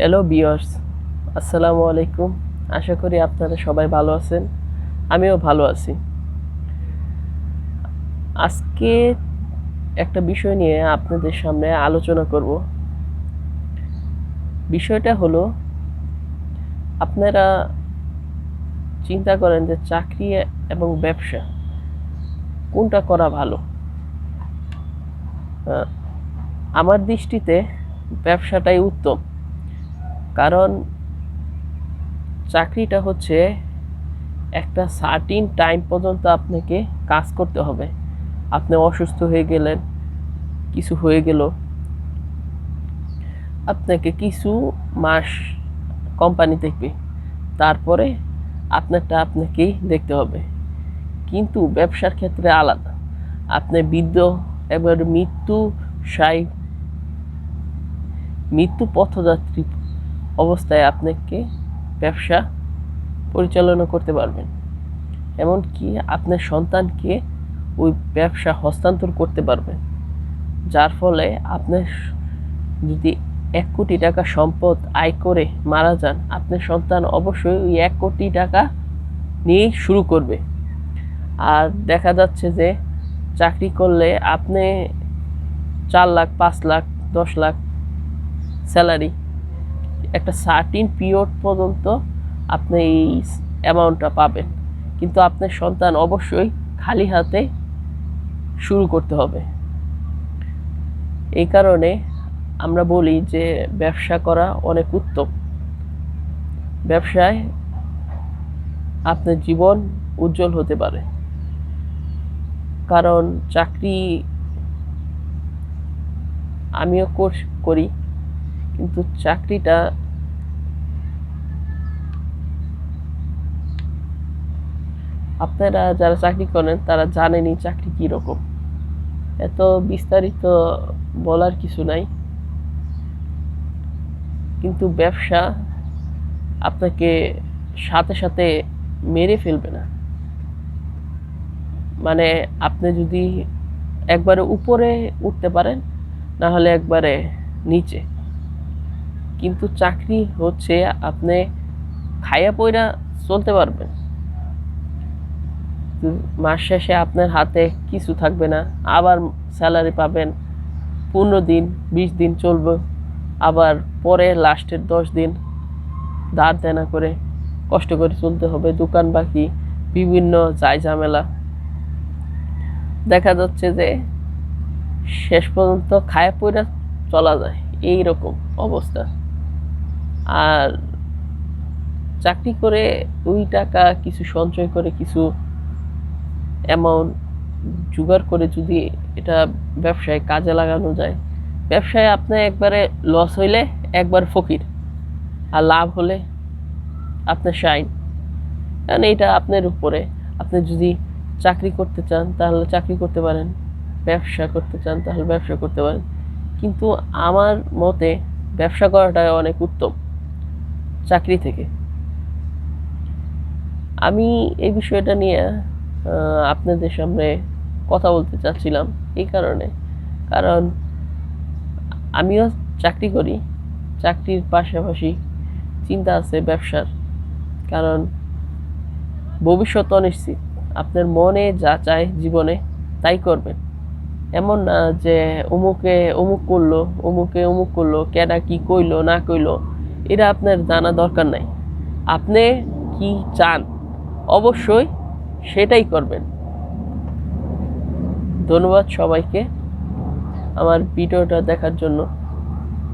Hello বিয়ার্স আসসালামু আলাইকুম আশা করি আপনারা সবাই ভালো আছেন। আমিও ভালো আছি। আজকে একটা বিষয় নিয়ে আপনাদের সামনে আলোচনা করব। বিষয়টা হলো, আপনারা চিন্তা করেন যে চাকরি এবং ব্যবসা কোনটা করা ভালো? আমার দৃষ্টিতে ব্যবসাটাই উত্তম। কারণ চাকরিটা হচ্ছে একটা সার্টিন টাইম পর্যন্ত আপনাকে কাজ করতে হবে। আপনি অসুস্থ হয়ে গেলেন, কিছু হয়ে গেল, আপনাকে কিছু মাস কোম্পানি দেখবে তারপরে আপনারটা আপনাকেই দেখতে হবে। কিন্তু ব্যবসার ক্ষেত্রে আলাদা। আপনি বৃদ্ধ এবার মৃত্যু সাই, মৃত্যু পথযাত্রী অবস্থায় আপনাকে ব্যবসা পরিচালনা করতে পারবেন। এমনকি আপনার সন্তানকে ওই ব্যবসা হস্তান্তর করতে পারবেন। যার ফলে আপনার যদি এক কোটি টাকা সম্পদ আয় করে মারা যান, আপনার সন্তান অবশ্যই ওই এক কোটি টাকা নিয়েই শুরু করবে। আর দেখা যাচ্ছে যে চাকরি করলে আপনি চার লাখ, পাঁচ লাখ, দশ লাখ স্যালারি একটা সার্টিন পিরিয়ড পর্যন্ত আপনি এই অ্যামাউন্টটা পাবেন। কিন্তু আপনার সন্তান অবশ্যই খালি হাতে শুরু করতে হবে। এই কারণে আমরা বলি যে ব্যবসা করা অনেক উত্তম। ব্যবসায় আপনার জীবন উজ্জ্বল হতে পারে। কারণ চাকরি আমিও কোর্স- করি, কিন্তু চাকরিটা আপনারা যারা চাকরি করেন, তারা জানেনই চাকরি কী রকম এত বিস্তারিত বলার কিছু নাই। কিন্তু ব্যবসা আপনাকে সাথে সাথে মেরে ফেলবে না। মানে আপনি যদি একবারে উপরে উঠতে পারেন, না হলে একবারে নিচে। কিন্তু চাকরি হচ্ছে আপনি খাইয়া পয়রা চলতে পারবেন। মাস শেষে আপনার হাতে কিছু থাকবে না। আবার স্যালারি পাবেন পনেরো দিন, বিশ দিন চলবে। আবার পরে লাস্টের দশ দিন ধার দেনা করে কষ্ট করে চলতে হবে। দোকান বাকি, বিভিন্ন যাই ঝামেলা। দেখা যাচ্ছে যে শেষ পর্যন্ত খায়া পয়রা চলা যায়। এই রকম অবস্থা। আর চাকরি করে ওই টাকা কিছু সঞ্চয় করে কিছু অ্যামাউন্ট জোগাড় করে যদি এটা ব্যবসায় কাজে লাগানো যায়, ব্যবসায় আপনি একবারে লস হইলে একবার ফকির, আর লাভ হলে আপনার শাইন। কারণ এটা আপনার উপরে। আপনি যদি চাকরি করতে চান, তাহলে চাকরি করতে পারেন, ব্যবসা করতে চান, তাহলে ব্যবসা করতে পারেন। কিন্তু আমার মতে ব্যবসা করাটা অনেক উত্তম চাকরি থেকে। আমি এই বিষয়টা নিয়ে আপনাদের সামনে কথা বলতে চাচ্ছিলাম এই কারণে। কারণ আমিও চাকরি করি, চাকরির পাশাপাশি চিন্তা আছে ব্যবসার। কারণ ভবিষ্যৎ অনিশ্চিত, আপনার মনে যা চায় জীবনে তাই করবেন। এমন না যে অমুকে অমুক করল, অমুকে অমুক করল, কেডা কি কইলো, না কইলো, এটা আপনার জানা দরকার নাই। আপনি কি চান? অবশ্যই সেটাই করবেন। ধন্যবাদ সবাইকে। আমার ভিডিওটা দেখার জন্য।